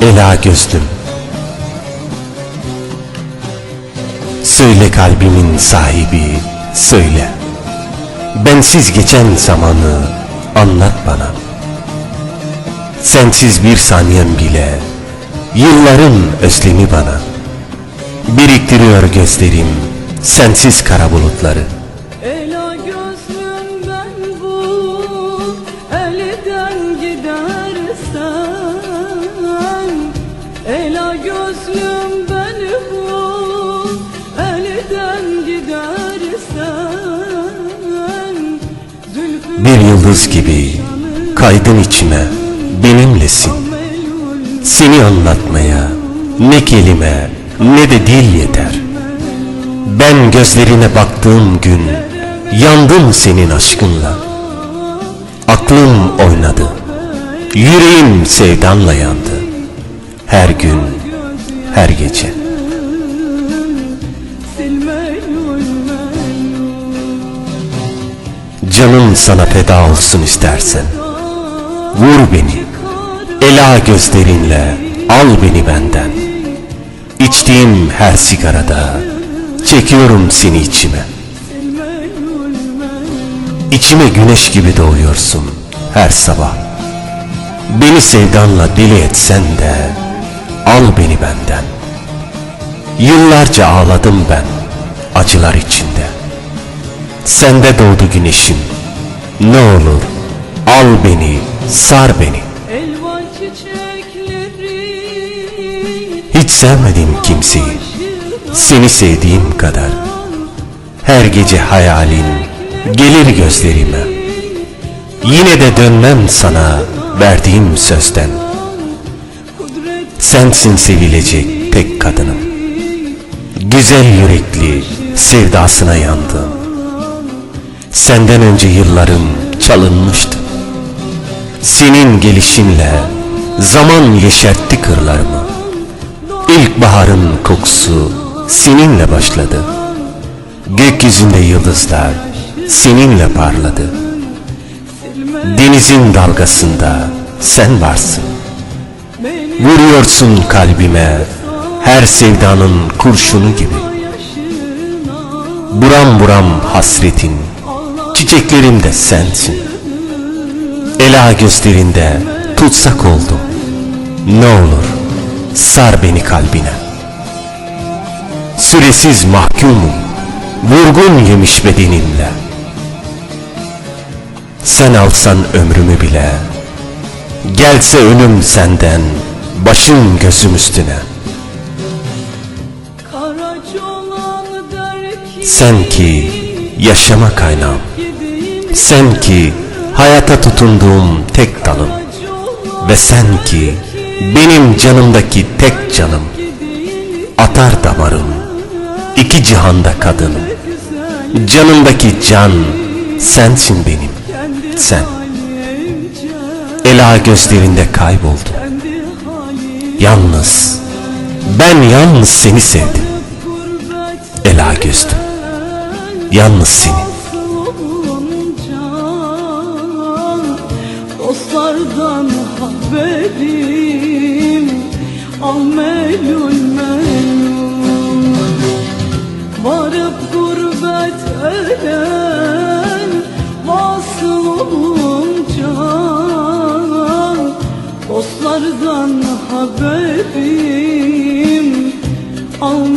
Ela gözlüm. Söyle kalbimin sahibi söyle. Bensiz geçen zamanı anlat bana. Sensiz bir saniyem bile Yılların özlemi bana. Biriktiriyor gözlerim Sensiz kara bulutları. Ela gözlüm ben bu elden Bir yıldız gibi kaydın içime benimlesin. Seni anlatmaya ne kelime ne de dil yeter. Ben gözlerine baktığım gün yandım senin aşkınla. Aklım oynadı Yüreğim sevdanla yandı. Her gün her gece Canım sana feda olsun istersen. Vur beni Ela gözlerinle al beni benden. İçtiğim her sigarada Çekiyorum seni içime. İçime güneş gibi doğuyorsun her sabah. Beni sevdanla deli etsen de Al beni benden. Yıllarca ağladım ben Acılar içinde Sende doğdu güneşim. Ne olur Al beni Sar beni. Hiç sevmedim kimseyi. Seni sevdiğim kadar. Her gece hayalin Gelir gözlerime. Yine de dönmem sana Verdiğim sözden. Sensin sevilecek tek kadınım. Güzel yürekli Sevdasına yandım Senden önce yıllarım çalınmıştı. Senin gelişinle Zaman yeşertti kırlarımı. İlkbaharın kokusu Seninle başladı. Gökyüzünde yıldızlar Seninle parladı. Denizin dalgasında Sen varsın. Vuruyorsun kalbime her sevdanın kurşunu gibi. Buram buram hasretin Çiçeklerim de sensin. Ela gözlerinde tutsak oldum. Ne olur sar beni kalbine. Süresiz mahkumum Vurgun yemiş bedenimle Sen alsan ömrümü bile Gelse ölüm senden Başım gözüm üstüne. Sen ki yaşama kaynağım Sen ki hayata tutunduğum tek dalım Ve sen ki benim canımdaki tek canım Atar damarım iki cihanda kadınım Canımdaki can sensin benim Sen. Ela gözlerinde kayboldu. Yalnız ben yalnız seni sevdim. Ela gözlüm Yalnız seni Dostlardan haberim Al melul Varıp gurbet eden Vasıl olunca Dostlardan haberim Al melul